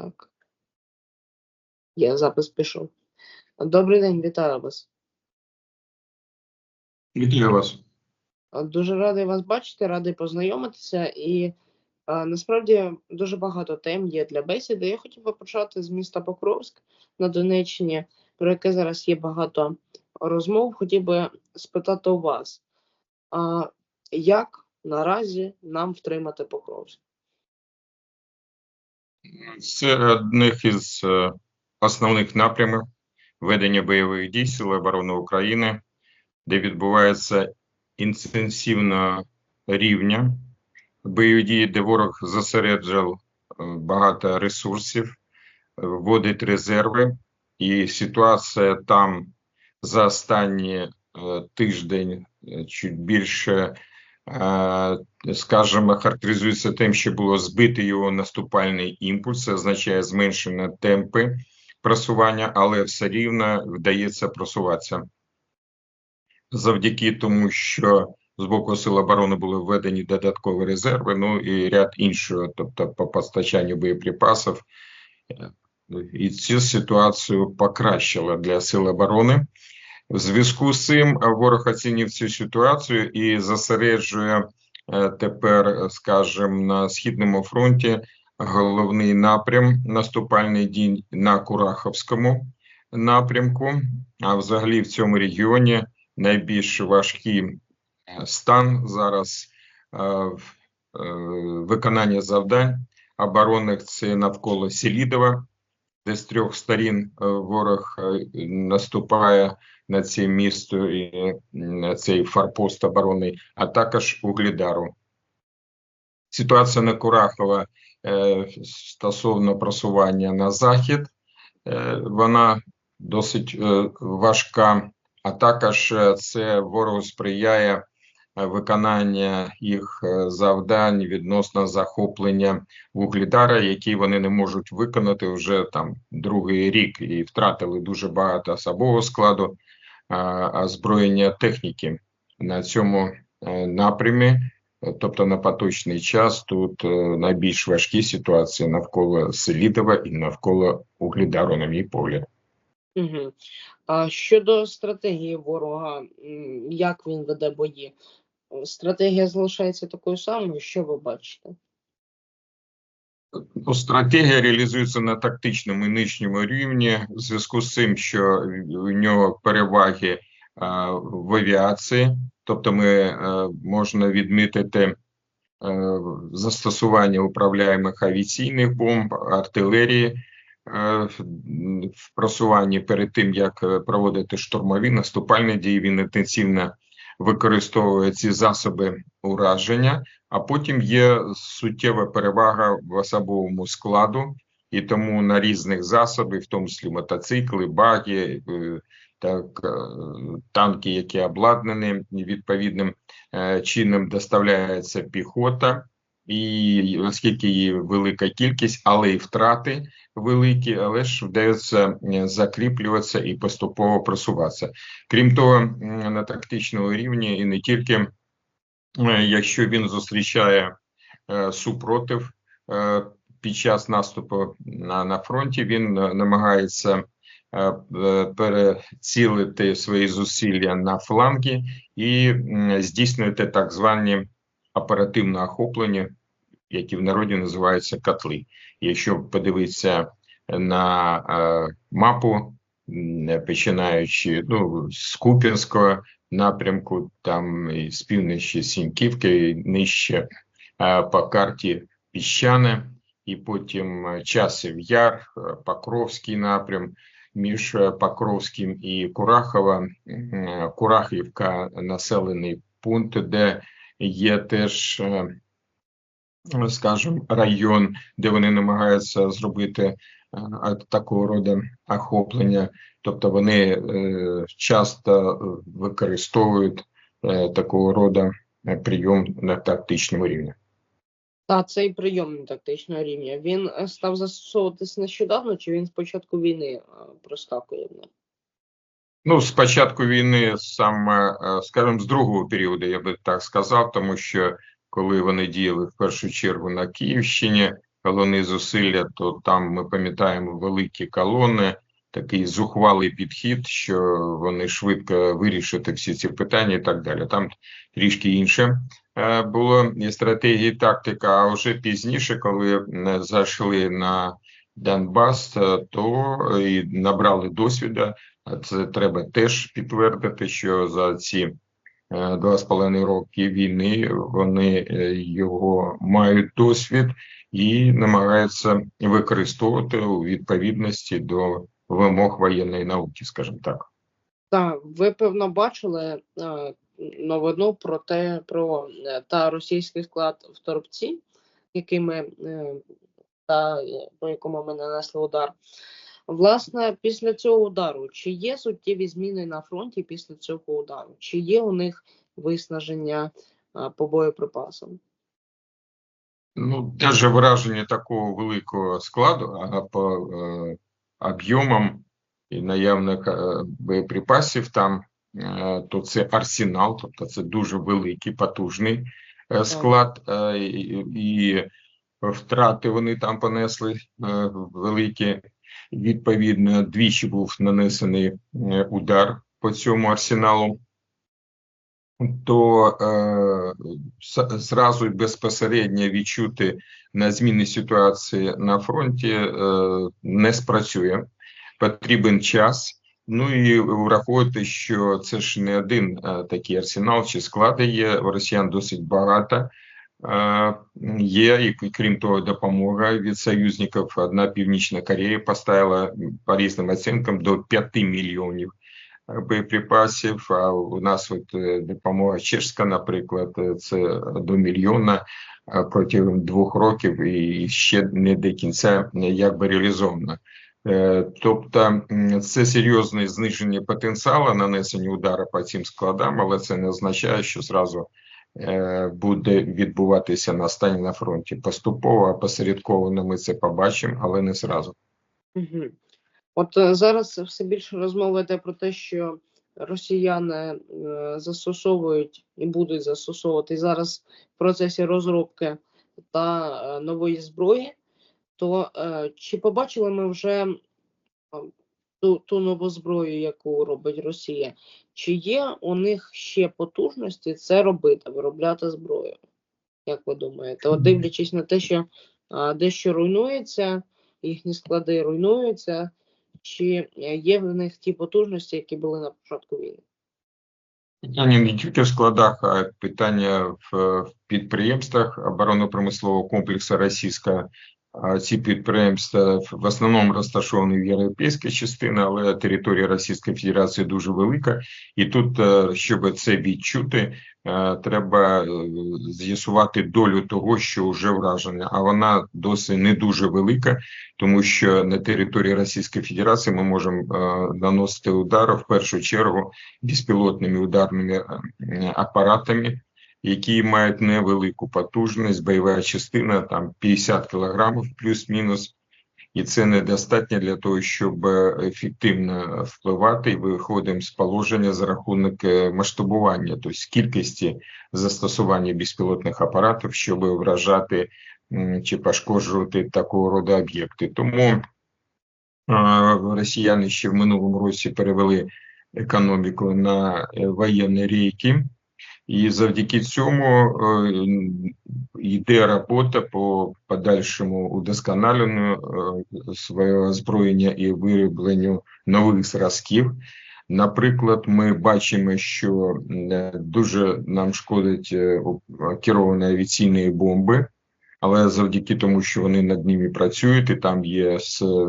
Так. Є запис пішов. Добрий день, вітаю вас. Вітаю вас. Дуже радий вас бачити, радий познайомитися. І а, насправді дуже багато тем є для бесіди. Я хотів би почати з міста Покровськ на Донеччині, про яке зараз є багато розмов. Хотів би спитати у вас, а, як наразі нам втримати Покровськ? Це одних із е, основних напрямів ведення бойових дій Сили оборони України, де відбувається інтенсивно рівня бойові дії, де ворог зосереджив е, багато ресурсів, вводить резерви, і ситуація там за останні е, тиждень чуть більше скажімо, характеризується тим, що було збити його наступальний імпульс, це означає зменшення темпи просування, але все рівно вдається просуватися. Завдяки тому, що з боку Сил оборони були введені додаткові резерви, ну і ряд іншого, тобто по постачанню боєприпасів. Е, І цю ситуацію покращила для Сил оборони. В зв'язку з цим ворог оцінив цю ситуацію і зосереджує е, тепер, скажімо, на східному фронті головний напрям наступальний дій на Кураховському напрямку. А взагалі в цьому регіоні найбільш важкий е, стан зараз е, в- виконання завдань оборонних це навколо Селідова, де з трьох сторін е, ворог е, наступає на це місто і на цей форпост оборони, а також Углідару. Ситуація на Курахова е, стосовно просування на захід, вона досить важка, а також це ворогу сприяє виконання їх е, завдань відносно захоплення Вугледара, які вони не можуть виконати вже там другий рік і втратили дуже багато особового складу озброєння техніки на цьому е, напрямі. Е, Тобто на поточний час тут е, найбільш важкі ситуації навколо Селідова і навколо Угледару, на мій погляд. Угу. А щодо стратегії ворога, як він веде бої? Е, Стратегія залишається такою самою, що ви бачите? Ну, стратегія реалізується на тактичному і нижньому рівні в зв'язку з цим, що у нього переваги а, в авіації, тобто ми е, можна відмітити е, застосування управляємих авіаційних бомб, артилерії е, в- в просуванні перед тим, як е, проводити штурмові наступальні дії. Він інтенсивно використовує ці засоби ураження а потім є суттєва перевага в особовому складу, і тому на різних засобах, в тому числі мотоцикли, баги, е, так, е, танки, які обладнані відповідним е, чином, доставляється піхота, і оскільки її велика кількість, але і втрати великі, але ж вдається закріплюватися і поступово просуватися. Крім того, на тактичному рівні і не тільки якщо він зустрічає е, супротив е, під час наступу на, на фронті, він е, намагається перецілити свої зусилля на фланги і здійснювати так звані оперативне охоплення, які в народі називаються котли. Якщо подивитися на е, мапу, починаючи ну, з Куп'янського напрямку, там і з півночі Сіньківки, і нижче е, по карті Піщане, і потім е, Часів Яр, е, Покровський напрям. Між е, Покровським і Курахова, Курахівка населений пункт, де є теж, скажімо, район, де вони намагаються зробити е, такого роду охоплення. Тобто вони е, часто е, використовують такого роду прийом на тактичному рівні. Та цей прийом на тактичного рівня він став застосовуватись нещодавно, чи він з початку війни проскакує? Ну, з початку війни, саме, скажімо, з другого періоду, я би так сказав, тому що коли вони діяли в першу чергу на Київщині, головні зусилля, то там ми пам'ятаємо великі колони, такий зухвалий підхід, що вони швидко вирішити всі ці питання і так далі. Там трішки інше е, було і стратегія, і тактика. А вже пізніше, коли е, зайшли на Донбас, е, то і набрали досвіду. А це треба теж підтвердити, що за ці два з половиною роки війни вони е, його мають досвід і намагаються використовувати у відповідності до вимог воєнної науки, скажімо так. Так, ви певно бачили е, новину про те, про е, та російський склад в Торопці, який ми е, та е, по якому ми нанесли удар. Власне, після цього удару, чи є суттєві зміни на фронті після цього удару? Чи є у них виснаження по боєприпасам? Ну, даже враження такого великого складу, а по е, об'ємам і наявних е, боєприпасів там, е, то це арсенал, тобто це дуже великий, потужний е, склад, е, і, і втрати вони там понесли е, великі. Відповідно, двічі був нанесений е, удар по цьому арсеналу то е, зразу безпосередньо відчути на зміни ситуації на фронті е, не спрацює. Потрібен час. Ну і враховувати, що це ж не один е, такий арсенал чи склади є. Росіян досить багато. Е, Є, і крім того, допомога від союзників. Одна Північна Корея поставила по різним оцінкам до 5 мільйонів боєприпасів. А у нас от е, допомога чешська, наприклад, е, це до мільйона е, протягом двох років і ще не до кінця е, якби реалізовано. Е, Тобто це серйозне зниження потенціалу нанесення удару по цим складам, але це не означає, що зразу е, буде відбуватися настання на фронті. Поступово, опосередковано ми це побачимо, але не зразу. От е, зараз все більше розмови йде про те, що росіяни е, застосовують і будуть застосовувати зараз в процесі розробки та е, нової зброї. То е, чи побачили ми вже е, ту, ту нову зброю, яку робить Росія? Чи є у них ще потужності це робити, виробляти зброю? Як ви думаєте? От дивлячись на те, що е, дещо руйнується, їхні склади руйнуються, чи е, є в них ті потужності, які були на початку війни? Питання не тільки в складах, а питання в, в підприємствах оборонно-промислового комплексу російського. Ці підприємства в- основному розташовані в європейській частині, але територія Російської Федерації дуже велика. І тут, е, щоб це відчути, е, треба е, з'ясувати долю того, що вже враження. А вона досить не дуже велика, тому що на території Російської Федерації ми можемо наносити удари в першу чергу безпілотними ударними апаратами, які мають невелику потужність, бойова частина там 50 кілограмів плюс-мінус, і це недостатньо для того, щоб е, ефективно впливати. І виходимо з положення за рахунок е, масштабування, тобто кількості застосування безпілотних апаратів, щоб вражати чи пошкоджувати такого роду об'єкти. Тому е, росіяни ще в минулому році перевели економіку на воєнні рейки, і завдяки цьому е, йде робота по подальшому удосконаленню е, свого озброєння і виробленню нових зразків. Наприклад, ми бачимо, що е, дуже нам шкодять е, керовані авіаційні бомби, але завдяки тому, що вони над ними працюють, і там є з е,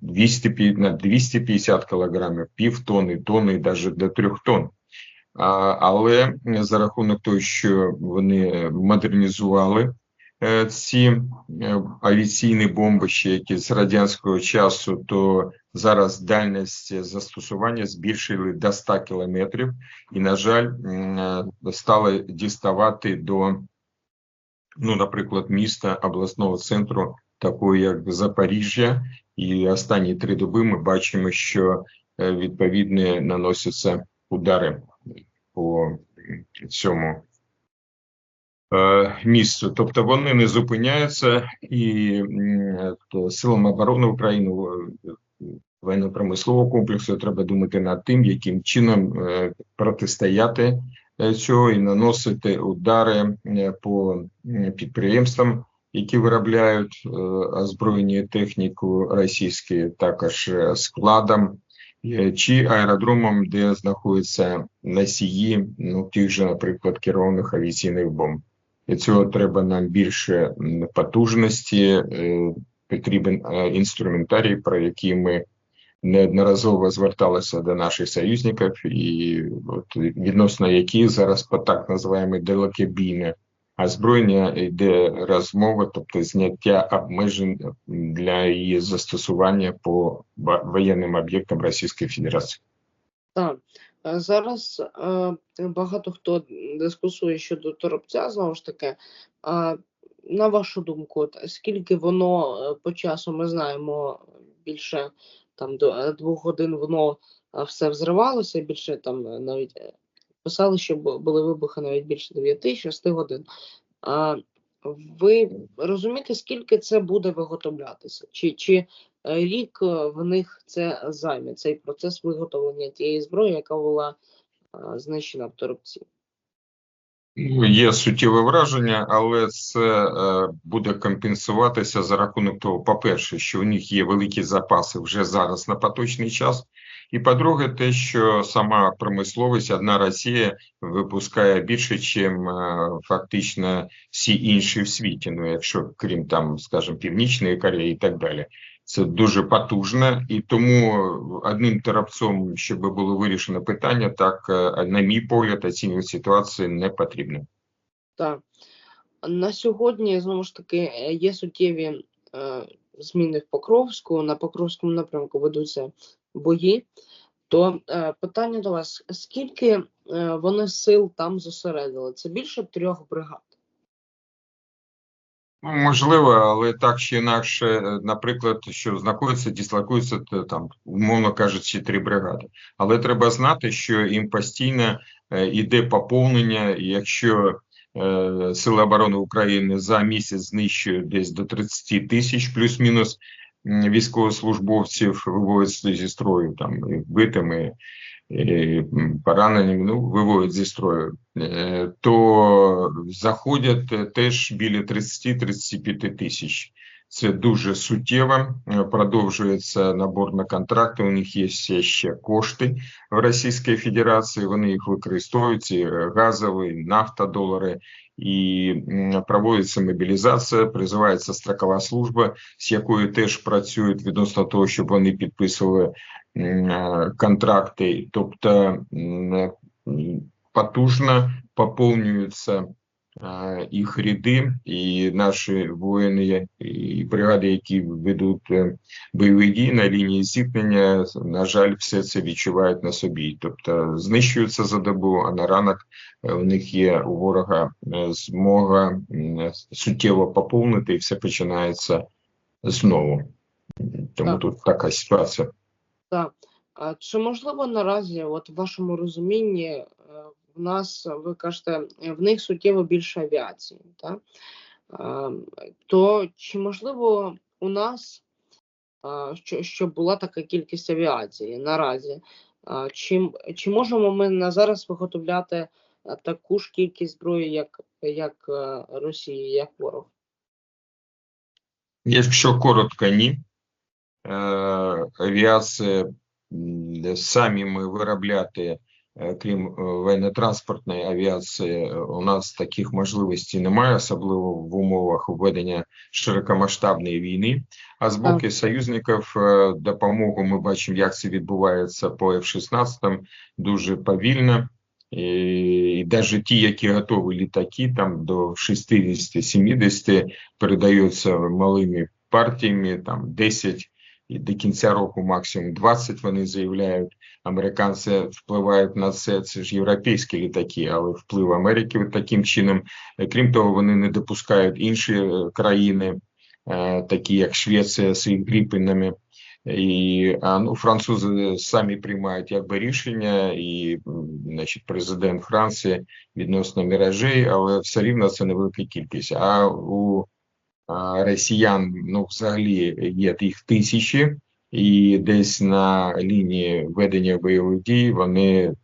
200, на 250 кілограмів, півтони, тонни, навіть до трьох тонн. Але за рахунок того, що вони модернізували е, ці е, авіаційні бомби ще які з радянського часу, то зараз дальність застосування збільшили до 100 кілометрів, і, на жаль, е, стали діставати до, ну, наприклад, міста обласного центру, такого як Запоріжжя. І останні три доби ми бачимо, що е, відповідно наносяться удари по цьому е, місцю. Тобто вони не зупиняються, і то силам оборони України е, воєнно-промислового комплексу треба думати над тим, яким чином е, протистояти е, цього і наносити удари е, по підприємствам, які виробляють е, озброєння техніку російські, також е, складам е, чи аеродромам, де знаходяться носії, ну тих же, наприклад, керованих авіаційних бомб. Для цього треба нам більше потужності, е, потрібен е, інструментарій, про який ми неодноразово зверталися до наших союзників, і от відносно яких зараз по так називаємо далекобійне озброєння йде розмова, тобто зняття обмежень для її застосування по воєнним об'єктам Російської Федерації. Так. Е, Зараз е, багато хто дискусує щодо торопця, знову ж таки. А, на вашу думку, скільки воно е, по часу ми знаємо більше там до двох годин воно все взривалося, більше там навіть писали, що були вибухи навіть більше 9-6 годин. А ви розумієте, скільки це буде виготовлятися? Чи, чи е, рік е, в них це займе, цей процес виготовлення тієї зброї, яка була е, знищена в торопці? Ну, Є суттєве враження, але це буде компенсуватися за рахунок того, по-перше, що у них є великі запаси вже зараз на поточний час. І по-друге, те, що сама промисловість, одна Росія випускає більше, ніж фактично всі інші в світі. Ну, якщо крім там, скажімо, Північної Кореї і так далі. Це дуже потужно, і тому одним терапцом, щоб було вирішено питання, так, е, на мій погляд, оцінювати ситуацію не потрібно. Так. На сьогодні, знову ж таки, е, є суттєві е, зміни в Покровську. На Покровському напрямку ведуться бої. То е, питання до вас: скільки е, вони сил там зосередили? Це більше трьох бригад. Ну, можливо, але так чи інакше, е, наприклад, що знаходиться, дислокується там, умовно кажучи, три бригади. Але треба знати, що їм постійно е, іде поповнення, якщо е, Сили оборони України за місяць знищують десь до 30 тисяч плюс-мінус військовослужбовців виводять зі строю, там і вбитими, і пораненими, ну, виводять зі строю, е, то заходять е, теж біля 30-35 тисяч. Це дуже суттєво. Е, Продовжується набор на контракти. У них є ще, ще кошти в Російській Федерації. Вони їх використовують, ці е, газові, нафтодолари, і м, проводиться мобілізація, призивається строкова служба, з якою теж працюють відносно того, щоб вони підписували м, е, контракти. Тобто м, м, потужно поповнюються е, Їх ряди, і наші воїни і бригади, які ведуть е, бойові дії на лінії зіткнення, на жаль, все це відчувають на собі. Тобто знищуються за добу, а на ранок е, у них є у ворога е, змога суттєво поповнити, і все починається знову. Тому Так. тут така ситуація. Так. А чи можливо наразі, от в вашому розумінні, е, в нас, ви кажете, в них суттєво більше авіації, так? То чи можливо у нас, що, була така кількість авіації наразі? Чи, чи можемо ми на зараз виготовляти таку ж кількість зброї, як, як Росія, як ворог? Якщо коротко, ні. Е, Авіація самі ми виробляти, крім е, воєнно-транспортної авіації, е, у нас таких можливостей немає, особливо в умовах введення широкомасштабної війни. А з боку союзників е, допомогу ми бачимо, як це відбувається по F-16, дуже повільно. І, і навіть ті, які готові літаки, там до 60-70 передаються малими партіями, там 10 і до кінця року максимум 20 вони заявляють. Американці впливають на це. Це ж європейські літаки, але вплив Америки таким чином. Е, Крім того, вони не допускають інші е, країни, е, такі як Швеція, з їх гріпенами. І а, ну, французи самі приймають якби рішення, і значить, президент Франції відносно міражей, але все рівно це невелика кількість. А у росіян ну, взагалі є їх тисячі, і десь на лінії ведення бойових дій вони е,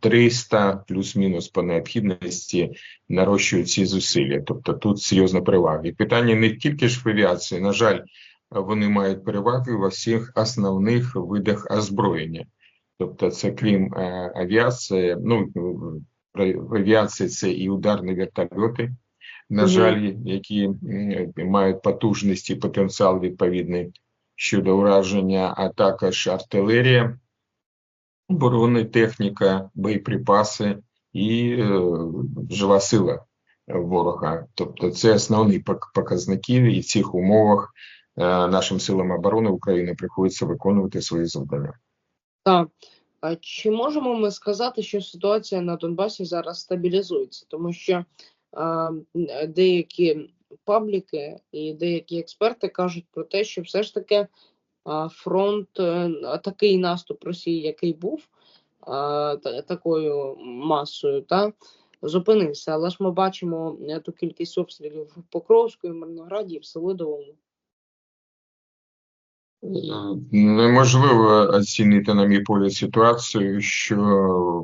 300 плюс-мінус по необхідності нарощують ці зусилля. Тобто тут серйозна перевага. І питання не тільки ж в авіації, на жаль, вони мають переваги во всіх основних видах озброєння. Тобто, це крім е, авіації, ну в в авіації це і ударні вертольоти, на жаль, які мають потужність і потенціал відповідний щодо ураження, а також артилерія, бронетехніка, боєприпаси і е, жива сила ворога. Тобто, це основні пок- показники, і в цих умовах е, нашим силам оборони України приходиться виконувати свої завдання. Так. А чи можемо ми сказати, що ситуація на Донбасі зараз стабілізується? Тому що деякі пабліки і деякі експерти кажуть про те, що все ж таки фронт, е, такий наступ Росії, який був такою масою, та зупинився. Але ж ми бачимо е, ту кількість обстрілів в Покровську, і Мирнограді, і в Селидовому. Неможливо оцінити, на мій погляд, ситуацію, що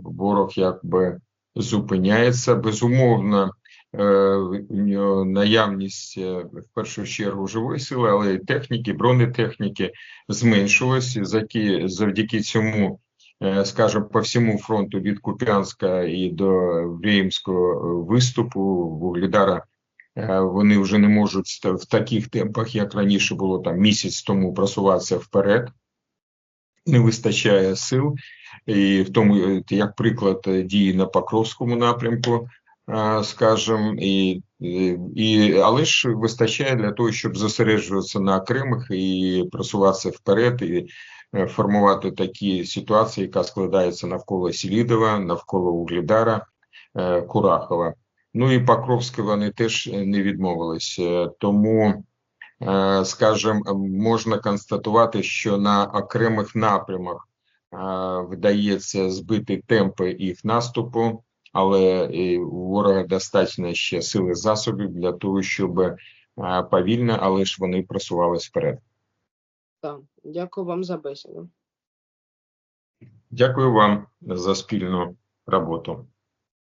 ворог якби зупиняється. Безумовно, е, наявність е, в першу чергу живої сили, але й техніки, бронетехніки зменшилась. Завдяки, цьому, е, скажімо, по всьому фронту від Куп'янська і до Врємського виступу Вугледара Е, вони вже не можуть в таких темпах, як раніше було там місяць тому просуватися вперед. Не вистачає сил, і в тому, е, як приклад е, дії на Покровському напрямку, е, скажем, і, і, але ж вистачає для того, щоб зосереджуватися на окремих і просуватися вперед, і е, формувати такі ситуації, яка складається навколо Селідова, навколо Угледара, е, Курахова. Ну і Покровське вони теж е, не відмовились. Е, Тому, е, скажімо, можна констатувати, що на окремих напрямах е, вдається збити темпи їх наступу, але і у ворога достатньо ще сили засобів для того, щоб е, повільно, але ж вони просувалися вперед. Так, дякую вам за бесіду. Дякую вам за спільну роботу.